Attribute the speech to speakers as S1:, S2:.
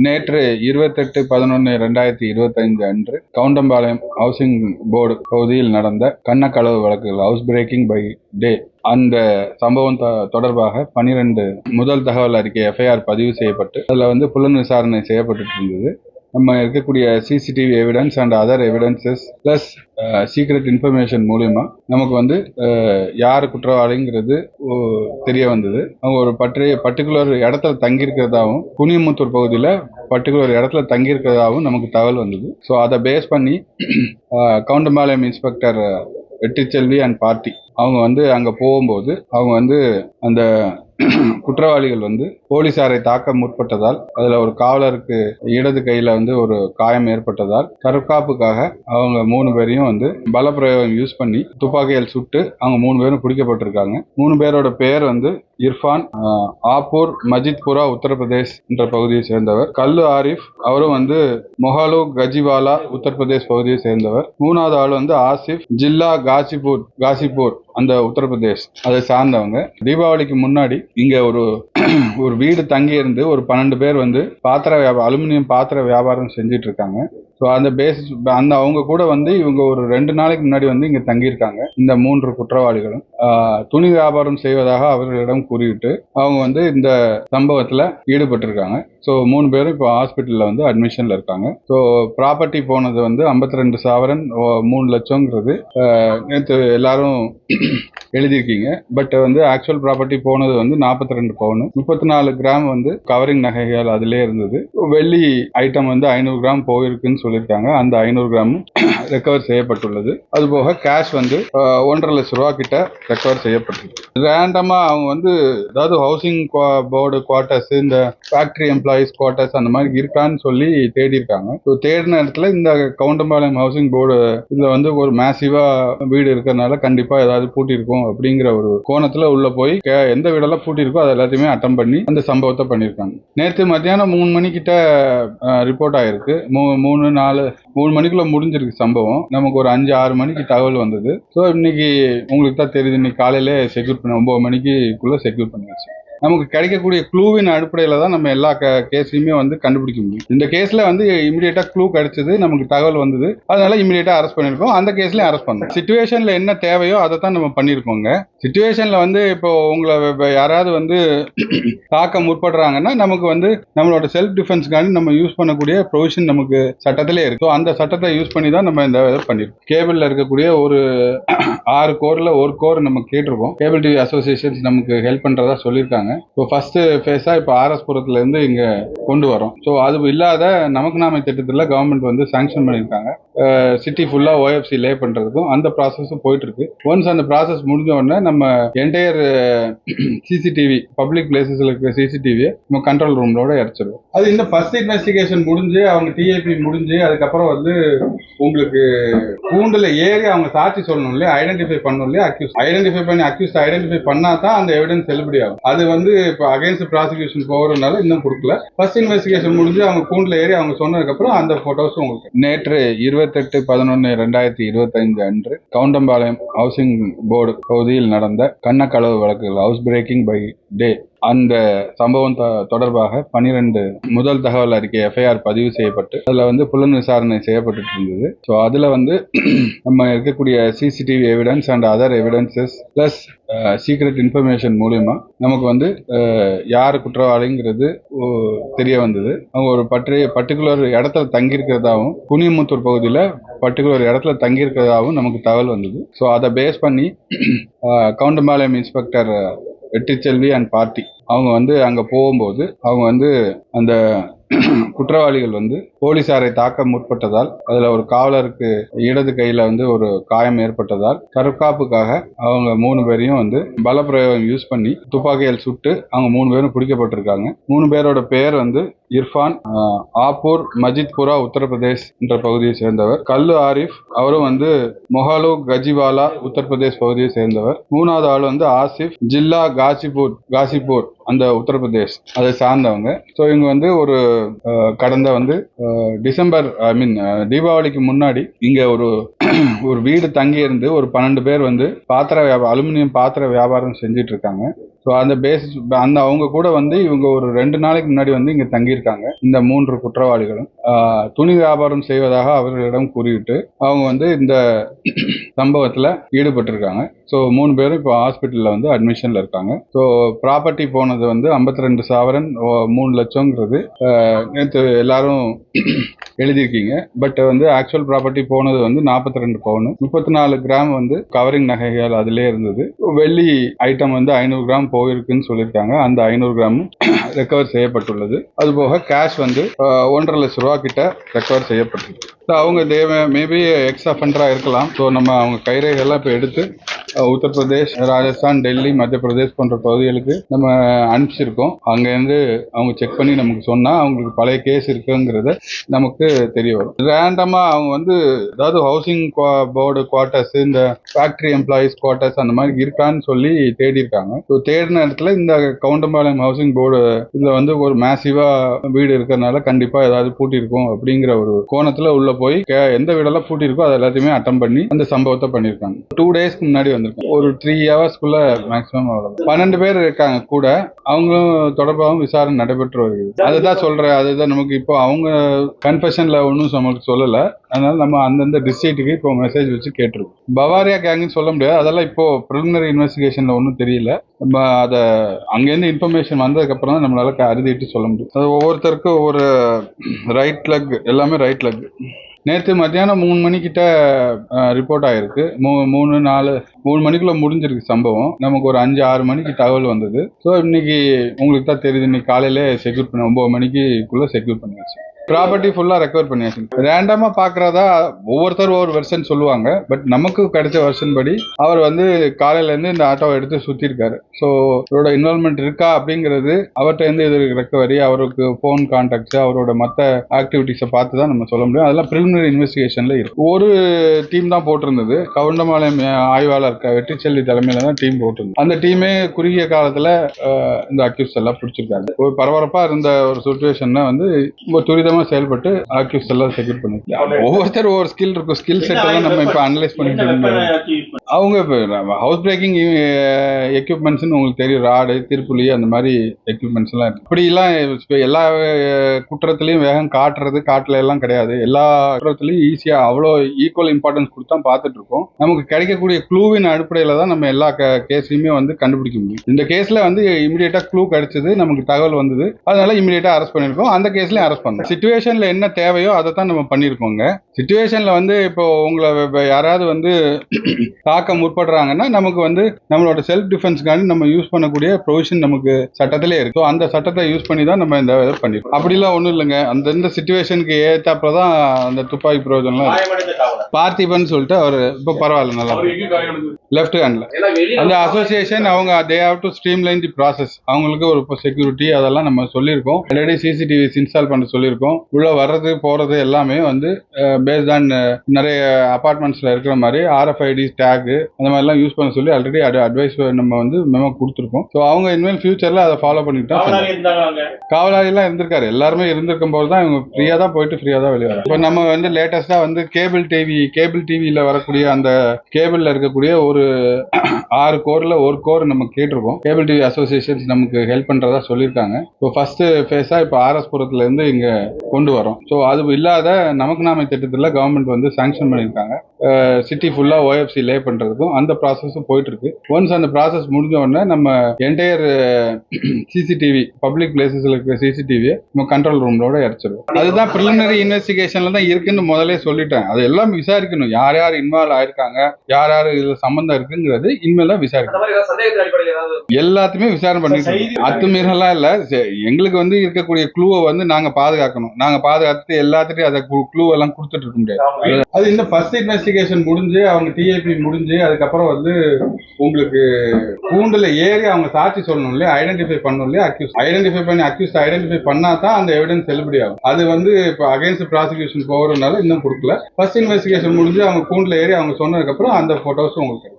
S1: நேற்று இருபத்தெட்டு பதினொன்று ரெண்டாயிரத்தி இருபத்தைந்து அன்று கவுண்டம்பாளையம் ஹவுசிங் போர்டு பகுதியில் நடந்த கண்ணக்களவு வழக்குகள் ஹவுஸ் பிரேக்கிங் பை டே அந்த சம்பவம் தொ- தொடர்பாக பனிரெண்டு முதல் தகவல் அறிக்கை எஃப்ஐஆர் பதிவு செய்யப்பட்டு அதில் வந்து புலன் விசாரணை செய்யப்பட்டு இருந்தது. நம்ம இருக்கக்கூடிய CCTV evidence and other evidences plus secret information மூலயமா நமக்கு வந்து uh, யார் குற்றவாளிங்கிறது தெரிய வந்தது. அவங்க ஒரு பற்றிய பர்டிகுலர் இடத்துல தங்கியிருக்கிறதாகவும் புனியமுத்தூர் பகுதியில் பர்டிகுலர் இடத்துல தங்கியிருக்கிறதாகவும் நமக்கு தகவல் வந்தது. ஸோ அதை பேஸ் பண்ணி uh, Goundampalayam inspector uh, Vetriselvi and party அவங்க வந்து அங்கே போகும்போது அவங்க வந்து அந்த குற்றவாளிகள் வந்து போலீசாரை தாக்க முற்பட்டதால் அதுல ஒரு காவலருக்கு இடது கையில வந்து ஒரு காயம் ஏற்பட்டதால் தற்காப்புக்காக அவங்க மூணு பேரையும் வந்து பலப்பிரயோகம் யூஸ் பண்ணி துப்பாக்கியால் சுட்டு அவங்க மூணு பேரும் பிடிக்கப்பட்டிருக்காங்க. மூணு பேரோட பேர் வந்து இர்ஃபான் ஆப்பூர் மஜித்புரா உத்தரப்பிரதேஷ் என்ற பகுதியை சேர்ந்தவர். கல்லு ஆரிஃப் அவரும் வந்து மொஹாலோ கஜிவாலா உத்தரப்பிரதேஷ் பகுதியை சேர்ந்தவர். மூணாவது ஆள் வந்து ஆசிஃப் ஜில்லா காசிபூர் காசிபூர் அந்த உத்தரப்பிரதேஷ் அதை சார்ந்தவங்க. தீபாவளிக்கு முன்னாடி இங்க ஒரு ஒரு வீடு தங்கி இருந்து ஒரு பன்னெண்டு பேர் வந்து பாத்திர வியாபாரம் அலுமினியம் பாத்திர வியாபாரம் செஞ்சுட்டு இருக்காங்க ஸோ அந்த பேசிஸ் அந்த அவங்க கூட வந்து இவங்க ஒரு ரெண்டு நாளைக்கு முன்னாடி வந்து இங்கே தங்கியிருக்காங்க. இந்த மூன்று குற்றவாளிகளும். துணி வியாபாரம் செய்வதாக அவர்களிடம் கூறிவிட்டு அவங்க வந்து இந்த சம்பவத்துல ஈடுபட்டிருக்காங்க. ஸோ மூணு பேரும் இப்போ ஹாஸ்பிட்டலில் வந்து அட்மிஷனில் இருக்காங்க. ஸோ ப்ராப்பர்ட்டி போனது வந்து 52 ரெண்டு சாவரன் ஓ, மூணு லட்சங்கிறது நேற்று எல்லாரும் எழுதியிருக்கீங்க. பட் வந்து ஆக்சுவல் ப்ராப்பர்ட்டி போனது வந்து 42 ரெண்டு பவுன். முப்பத்தி நாலு கிராம் வந்து கவரிங் நகைகள் அதிலே இருந்தது. வெள்ளி ஐட்டம் வந்து ஐநூறு கிராம் போயிருக்குன்னு சொல்லியிருக்காங்க. அந்த ஐநூறு கிராம் ரெக்கவர் செய்யப்பட்டுள்ளது. அதுபோக கேஷ் வந்து ஒன்றரை லட்ச ரூபா கிட்ட ரெக்கவர் செய்யப்பட்டிருக்கு. ரேண்டமா அவங்க வந்து அதாவது ஹவுசிங் போர்டு குவார்ட்டர்ஸ் இந்த ஃபேக்டரி எம்ப்ளாயிஸ் குவார்ட்டர்ஸ் அந்த மாதிரி இருக்கான்னு சொல்லி தேடி இருக்காங்க ஸோ தேடின இடத்துல இந்த கவுண்டம்பாளையம் ஹவுசிங் போர்டு இதுல வந்து ஒரு மேசிவா வீடு இருக்கிறதுனால கண்டிப்பா ஏதாவது பூட்டியிருக்கும் அப்படிங்கிற ஒரு கோணத்துல உள்ள போய் எந்த வீடெல்லாம் பூட்டியிருக்கோ அதை எல்லாத்தையுமே அட்டம் பண்ணி அந்த சம்பவத்தை பண்ணியிருக்காங்க. நேற்று மத்தியானம் மூணு மணிக்கிட்ட ரிப்போர்ட் ஆயிருக்கு. மூ- மூணு நாலு மூணு மணிக்குள்ள முடிஞ்சிருக்கு சம்பவம். நமக்கு ஒரு அஞ்சு ஆறு மணிக்கு தகவல் வந்தது. ஸோ இன்னைக்கு உங்களுக்கு தான் தெரியுது இன்னைக்கு காலையில செக்யூர் பண்ண ஒன்பது மணிக்குள்ள செக்யூர் பண்ணியாச்சு நமக்கு கிடைக்கக்கூடிய க்ளூவின் அடிப்படையில தான் நம்ம எல்லா கேஸையுமே வந்து கண்டுபிடிக்க முடியும். இந்த கேஸ்ல வந்து இமிடியேட்டா க்ளூ கிடைச்சது நமக்கு தகவல் வந்தது. அதனால இமிடியேட்டா அரெஸ்ட் பண்ணிருக்கோம் அந்த கேஸ்லயும் அரெஸ்ட் பண்ணோம். சுச்சுவேஷனில் என்ன தேவையோ அதை தான் நம்ம பண்ணிருக்கோங்க சுச்சுவேஷனில் வந்து இப்போ உங்களை யாராவது வந்து தாக்க முற்படுறாங்கன்னா நமக்கு வந்து நம்மளோட செல்ஃப் டிஃபென்ஸ்க்காண்டி நம்ம யூஸ் பண்ணக்கூடிய ப்ரொவிஷன் நமக்கு சட்டத்திலே இருக்கு. அந்த சட்டத்தை யூஸ் பண்ணி தான் நம்ம இந்த இதை பண்ணிருக்கோம் கேபிள்ல இருக்கக்கூடிய ஒரு ஆறு கோர்ல ஒரு கோர் நம்ம கேட்டிருக்கோம். கேபிள் டிவி அசோசியேஷன்ஸ் நமக்கு ஹெல்ப் பண்றதா சொல்லியிருக்காங்க. இப்போ ஃபர்ஸ்ட் ஃபேஸா இப்போ ஆர்எஸ் புரத்துல இருந்து இங்க கொண்டு வரோம். ஸோ அது இல்லாத நமக்கு நாமை திட்டத்தில் கவர்மெண்ட் வந்து சாங்ஷன் பண்ணியிருக்காங்க. சிட்டி ஃபுல்லா ஓஎஃப்சி லே பண்றதுக்கும் அந்த ப்ராசஸும் போயிட்டு இருக்கு ஒன்ஸ் அந்த ப்ராசஸ் முடிஞ்ச உடனே நம்ம என்டையர் சிசிடிவி பப்ளிக் பிளேசஸ்ல இருக்கிற சிசிடிவியை நம்ம கண்ட்ரோல் ரூம்லோட இறச்சிருவோம். அது இந்த ஃபர்ஸ்ட் இன்வெஸ்டிகேஷன் முடிஞ்சு அவங்க டிஏபி முடிஞ்சு அதுக்கப்புறம் வந்து உங்களுக்கு கூண்டுல ஏறி அவங்க சாட்சி சொல்லணும் இல்லையா? ஐடென்டிஃபை பண்ணணும் இல்லையா? அக்யூஸ் ஐடென்டிஃபை பண்ணி அக்யூஸ் ஐடென்டிஃபை பண்ணா தான் அந்த எவிடன்ஸ் செல்லுபடி ஆகும். அது வந்து வந்து இப்போ அகைன்ஸ்ட் ப்ராசிக்யூஷன் போகிறதுனால இன்னும் கொடுக்கல. ஃபர்ஸ்ட் இன்வெஸ்டிகேஷன் முடிஞ்சு அவங்க கூண்டில் ஏறி அவங்க சொன்னதுக்கப்புறம் அந்த போட்டோஸும் உங்களுக்கு. நேற்று இருபத்தெட்டு பதினொன்று ரெண்டாயிரத்தி இருபத்தஞ்சு அன்று கவுண்டம்பாளையம் ஹவுசிங் போர்டு பகுதியில் நடந்த கண்ணக்களவு வழக்குகள் ஹவுஸ் பிரேக்கிங் பை டே அந்த சம்பவம் தொ- தொடர்பாக பனிரெண்டு முதல் தகவல் அறிக்கை எஃப்ஐஆர் பதிவு செய்யப்பட்டு அதுல வந்து புலன் விசாரணை செய்யப்பட்டு இருந்தது. ஸோ அதுல வந்து நம்ம இருக்கக்கூடிய CCTV evidence and other evidences plus secret information மூலயமா நமக்கு வந்து யார் குற்றவாளிங்கிறது ஓ, தெரிய வந்தது. அவங்க ஒரு பற்றிய பர்டிகுலர் இடத்துல தங்கியிருக்கிறதாகவும் புனியமுத்தூர் பகுதியில் பர்டிகுலர் இடத்துல தங்கியிருக்கிறதாகவும் நமக்கு தகவல் வந்தது. ஸோ அதை பேஸ் பண்ணி அஹ், Goundampalayam inspector Vetriselvi and party அவங்க வந்து அங்கே போகும்போது அவங்க வந்து அந்த குற்றவாளிகள் வந்து போலீசாரை தாக்க முற்பட்டதால் அதுல ஒரு காவலருக்கு இடது கையில வந்து ஒரு காயம் ஏற்பட்டதால் தற்காப்புக்காக அவங்க மூணு பேரையும் வந்து பலப்பிரயோகம் யூஸ் பண்ணி துப்பாக்கியால் சுட்டு அவங்க மூணு பேரும் பிடிக்கப்பட்டிருக்காங்க. மூணு பேரோட பேர் வந்து இர்ஃபான் ஆப்பூர் மஜித்புரா உத்தரப்பிரதேஷ் என்ற பகுதியை சேர்ந்தவர். கல்லு ஆரிஃப் அவரும் வந்து மொஹாலு கஜிவாலா உத்தரப்பிரதேஷ் பகுதியை சேர்ந்தவர். மூணாவது ஆள் வந்து ஆசிஃப் ஜில்லா காசிபூர் காசிபூர் அந்த உத்தரப்பிரதேஷ் அதை சார்ந்தவங்க. ஸோ இவங்க வந்து ஒரு கடந்த வந்து டிசம்பர் ஐ மீன் தீபாவளிக்கு முன்னாடி இங்க ஒரு ஒரு வீடு தங்கி இருந்து ஒரு பன்னெண்டு பேர் வந்து பாத்திர வியாபாரம் அலுமினியம் பாத்திர வியாபாரம் செஞ்சிட்டு இருக்காங்க. ஸோ அந்த பேசிஸ் அந்த அவங்க கூட வந்து இவங்க ஒரு ரெண்டு நாளைக்கு முன்னாடி வந்து இங்க தங்கியிருக்காங்க. இந்த மூன்று குற்றவாளிகளும். துணி வியாபாரம் செய்வதாக அவர்களிடம் கூறிவிட்டு அவங்க வந்து இந்த சம்பவத்தில் ஈடுபட்டிருக்காங்க. ஸோ மூணு பேரும் இப்போ ஹாஸ்பிட்டலில் வந்து அட்மிஷனில் இருக்காங்க. ஸோ ப்ராப்பர்ட்டி போனது வந்து 52 ரெண்டு சாவரன் ஓ- மூணு லட்சங்கிறது நேற்று எல்லாரும் எழுதியிருக்கீங்க. பட் வந்து ஆக்சுவல் ப்ராப்பர்ட்டி போனது வந்து 42 ரெண்டு பவுன். முப்பத்தி நாலு கிராம் வந்து கவரிங் நகைகள் அதிலே இருந்தது. வெள்ளி ஐட்டம் வந்து ஐநூறு கிராம் போயிருக்குன்னு சொல்லியிருக்காங்க. அந்த ஐநூறு கிராம் ரெக்கவர் செய்யப்பட்டுள்ளது. அதுபோக கேஷ் வந்து ஒன்றரை லட்ச ரூபா கிட்ட ரெக்கவர் செய்யப்பட்டுள்ளது. அவங்க தேவை மேபி எக்ஸ் அஃபண்டராக இருக்கலாம். ஸோ நம்ம அவங்க கைரேகைலாம் இப்போ எடுத்து உத்தரப்பிரதேஷ் ராஜஸ்தான் டெல்லி மத்திய பிரதேஷ் போன்ற பகுதிகளுக்கு நம்ம அனுப்பிச்சிருக்கோம். அங்கேருந்து அவங்க செக் பண்ணி நமக்கு சொன்னால் அவங்களுக்கு பழைய கேஸ் இருக்குங்கிறத நமக்கு தெரிய வரும். ரேண்டமாக அவங்க வந்து அதாவது ஹவுசிங் போர்டு குவார்ட்டர்ஸ் இந்த ஃபேக்ட்ரி எம்ப்ளாயீஸ் குவார்ட்டர்ஸ் அந்த மாதிரி இருக்கான்னு சொல்லி தேடி இருக்காங்க ஸோ தேடின இடத்துல இந்த கவுண்டம்பாளையம் ஹவுசிங் போர்டு இதில் வந்து ஒரு மேசிவாக வீடு இருக்கிறதுனால கண்டிப்பாக ஏதாவது பூட்டியிருக்கோம் அப்படிங்கிற ஒரு கோணத்தில் உள்ள போய் எந்த வீடெல்லாம் பூட்டி இருக்கோ அது எல்லாத்தையுமே அட்டம் பண்ணி அந்த சம்பவத்தை பண்ணியிருக்காங்க. டூ டேஸ்க்கு முன்னாடி வந்திருக்காங்க. ஒரு த்ரீ ஹவர்ஸ்க்குள்ள மேக்ஸிமம் அவ்வளோ பன்னெண்டு பேர் இருக்காங்க கூட. அவங்களும் தொடர்பாகவும் விசாரணை நடைபெற்று வருகிறது. அதுதான் சொல்றேன். அதுதான் நமக்கு இப்போ அவங்க கன்ஃபெஷன்ல ஒன்றும் நமக்கு சொல்லலை. அதனால நம்ம அந்தந்த டிஸ்ட்ரிக்ட்டுக்கு இப்போ மெசேஜ் வச்சு கேட்டிருக்கோம். பவாரியா கேங்குன்னு சொல்ல முடியாது. அதெல்லாம் இப்போ ப்ரிலிமினரி இன்வெஸ்டிகேஷன்ல ஒன்றும் தெரியல. நம்ம அதை அங்கேருந்து இன்ஃபர்மேஷன் வந்ததுக்கப்புறம் தான் நம்மளால க- அறுதிட்டு சொல்ல முடியும். அது ஒவ்வொருத்தருக்கும் ஒவ்வொரு ரைட் லெக் எல்லாமே ரைட் லெக் நேற்று மத்தியானம் மூணு மணிக்கிட்ட ரிப்போர்ட் ஆயிருக்கு. மூ மூணு நாலு மூணு மணிக்குள்ள முடிஞ்சிருக்கு சம்பவம். நமக்கு ஒரு அஞ்சு ஆறு மணிக்கு தகவல் வந்தது. ஸோ இன்னைக்கு உங்களுக்கு தான் தெரியுது இன்னைக்கு காலையில செக்யூர் பண்ண ஒன்பது மணிக்குள்ள செக்யூர் பண்ணியாச்சு. ப்ராப்பர்ட்டி ஃபுல்லாக ரெக்கவர் பண்ணியாச்சு. ரேண்டமாக பார்க்குறதா ஒவ்வொருத்தர் ஒவ்வொரு வெர்ஷன் சொல்லுவாங்க. பட் நமக்கு கிடைச்ச வெர்ஷன் படி அவர் வந்து காலையிலேருந்து இந்த ஆட்டோவை எடுத்து சுற்றிருக்காரு ஸோ அவரோட இன்வால்மெண்ட் இருக்கா அப்படிங்கிறது அவர்கிட்டருந்து இது ரெக்கவரி அவருக்கு ஃபோன் கான்டாக்ட்ஸ் அவரோட மற்ற ஆக்டிவிட்டீஸை பார்த்து தான் நம்ம சொல்ல முடியும். அதெல்லாம் ப்ரிலிமினரி இன்வெஸ்டிகேஷனில் இருக்கு ஒரு டீம் தான் போட்டிருந்தது. கவுண்டமாலயம் ஆய்வாளர் வெற்றிச்செல்வி தலைமையில் தான் டீம் போட்டிருந்தது. அந்த டீமே குறுகிய காலத்தில் இந்த அக்யூஸ் எல்லாம் பிடிச்சிருக்காங்க. ஒரு பரபரப்பாக இருந்த ஒரு சுச்சுவேஷன் வந்து ரொம்ப துரிதமாக செயல்பட்டு அக்யூஸ் எல்லாம் செக்யூர் பண்ணிருக்காங்க ஒவ்வொருத்தர் ஒவ்வொரு ஸ்கில் இருக்கும் ஸ்கில் செட் எல்லாம் நம்ம இப்போ அனலைஸ் பண்ணிட்டு. அவங்க ஹவுஸ் பிரேக்கிங் எக்யூப்மெண்ட்ஸ்னு உங்களுக்கு தெரியும். ராடு திருப்புலி அந்த மாதிரி எக்யூப்மெண்ட்ஸ் எல்லாம் இருக்கு. இப்படிலாம் இப்ப எல்லா அஹ், குற்றத்திலையும் வேகம் காட்டுறது காட்டுல எல்லாம் கிடையாது. எல்லா குற்றத்திலையும் ஈஸியா அவ்வளோ ஈக்குவல் இம்பார்ட்டன்ஸ் கொடுத்து பார்த்துட்டு இருக்கோம். நமக்கு கிடைக்கக்கூடிய க்ளூவின் அடிப்படையில தான் நம்ம எல்லா கேஸையுமே வந்து கண்டுபிடிக்க முடியும். இந்த கேஸ்ல வந்து இமிடியேட்டா க்ளூ கிடைச்சது நமக்கு தகவல் வந்தது. அதனால இமிடியேட்டா அரெஸ்ட் பண்ணிருக்கோம் அந்த கேஸ்லயும் அரெஸ்ட் பண்ணோம். சுச்சுவேஷன்ல என்ன தேவையோ அதை தான் நம்ம பண்ணிருக்கோங்க. சுச்சுவேஷன்ல வந்து இப்போ உங்களை இப்ப யாராவது வந்து தாக்க முற்படுறாங்கன்னா நமக்கு வந்து நம்மளோட செல்ஃப் டிஃபென்ஸ்க்காண்டி நம்ம யூஸ் பண்ணக்கூடிய ப்ரொவிஷன் நமக்கு சட்டத்திலே இருக்கு. So, அந்த சட்டத்தை யூஸ் பண்ணி தான் நம்ம இந்த இதை பண்ணிருக்கோம். அப்படிலாம் ஒன்றும் இல்லைங்க. அந்தந்த சுச்சுவேஷனுக்கு ஏத்தாப்புல தான் அந்த துப்பாக்கி பிரயோஜனம்லாம். பார்த்திபன் சொல்லிட்டு அவர் இப்போ பரவாயில்ல நல்லா லெஃப்ட் ஹேண்ட்ல அந்த அசோசியேஷன் அவங்க they have to streamline the process அவங்களுக்கு ஒரு இப்போ செக்யூரிட்டி அதெல்லாம் நம்ம சொல்லியிருக்கோம் ஆல்ரெடி சிசிடிவிஸ் இன்ஸ்டால் பண்ண சொல்லியிருக்கோம் உள்ள வர்றது போறது எல்லாமே வந்து பேஸ்ட் ஆன் நிறைய அபார்ட்மெண்ட்ஸ்ல இருக்கிற மாதிரி ஆர்எஃப்ஐடி டேக் அந்த மாதிரிலாம் யூஸ் பண்ண சொல்லி ஆல்ரெடி அட்வைஸ் நம்ம வந்து மெமோ கொடுத்துருக்கோம். ஸோ அவங்க இனிமேல் ஃபியூச்சர்ல அதை ஃபாலோ பண்ணிக்கிட்டா காவலாளி எல்லாம் இருந்திருக்காரு. எல்லாருமே இருந்திருக்கும் போது தான் இவங்க ஃப்ரீயா தான் போயிட்டு ஃப்ரீயா தான் வெளியே வரும் இப்போ நம்ம வந்து லேட்டஸ்டா வந்து கேபிள் டிவி கேபிள் டிவியில வரக்கூடிய அந்த கேபிள்ல இருக்கக்கூடிய ஒரு ஆறு கோர்ல ஒரு கோர் நம்ம கேட்டிருக்கோம். கேபிள் டிவி அசோசியேஷன்ஸ் நமக்கு ஹெல்ப் பண்றதா சொல்லியிருக்காங்க. இப்போ ஃபர்ஸ்ட் ஃபேஸா இப்போ ஆர்எஸ் புரத்துல இருந்து இங்க கொண்டு வரோம். ஸோ அது இல்லாத நமக்கு நாமை திட்டத்தில் கவர்மெண்ட் வந்து சாங்ஷன் பண்ணியிருக்காங்க. சிட்டி ஃபுல்லா ஓஎஃப்சி லே பண்றதுக்கும் அந்த ப்ராசஸும் போயிட்டு இருக்கு ஒன்ஸ் அந்த ப்ராசஸ் முடிஞ்ச உடனே நம்ம என்டையர் சிசிடிவி பப்ளிக் பிளேசஸ்ல இருக்கிற சிசிடிவியை நம்ம கண்ட்ரோல் ரூம்லோட இறச்சிருவோம் அதுதான் ப்ரிலிமினரி இன்வெஸ்டிகேஷன்ல தான் இருக்குன்னு முதல்ல சொல்லிட்டேன். அது எல்லாம் விசாரிக்கணும். யார் யார் இன்வால்வ் ஆயிருக்காங்க? யார் யார் இதுல சம்பந்தம் இருக்குங்கிறது இனிமேல் தான் விசாரிக்கணும். எல்லாத்தையுமே விசாரணை பண்ணிட்டு. அத்துமீறலாம் இல்ல. எங்களுக்கு வந்து இருக்கக்கூடிய க்ளூவை வந்து நாங்க பாதுகாக்கணும். நாங்க பாதுகாத்து எல்லாத்துட்டையும் அதை க்ளூ எல்லாம் கொடுத்துட்டு இருக்க முடியாது. அது இன்னும் ஃபர்ஸ்ட் இன்வெஸ்டிகேஷன் முடிஞ்சு அவங்க டிஐபி முடிஞ்சு அதுக்கப்புறம் வந்து உங்களுக்கு கூண்டுல ஏறி அவங்க சாட்சி சொல்லணும் இல்லையா? ஐடென்டிஃபை பண்ணணும் இல்லையா? அக்யூஸ் ஐடென்டிஃபை பண்ணி அக்யூஸ் ஐடென்டிஃபை பண்ணா தான் அந்த எவிடன்ஸ் செல்லுபடி ஆகும். அது வந்து இப்போ அகைன்ஸ்ட் ப்ராசிக்யூஷன் போகிறதுனால இன்னும் கொடுக்கல. ஃபர்ஸ்ட் இன்வெஸ்டிகேஷன் முடிஞ்சு அவங்க கூண்டுல ஏறி அவங்க சொன்னதுக்கப்புறம் அந்த போட்டோஸ் உங்களுக்கு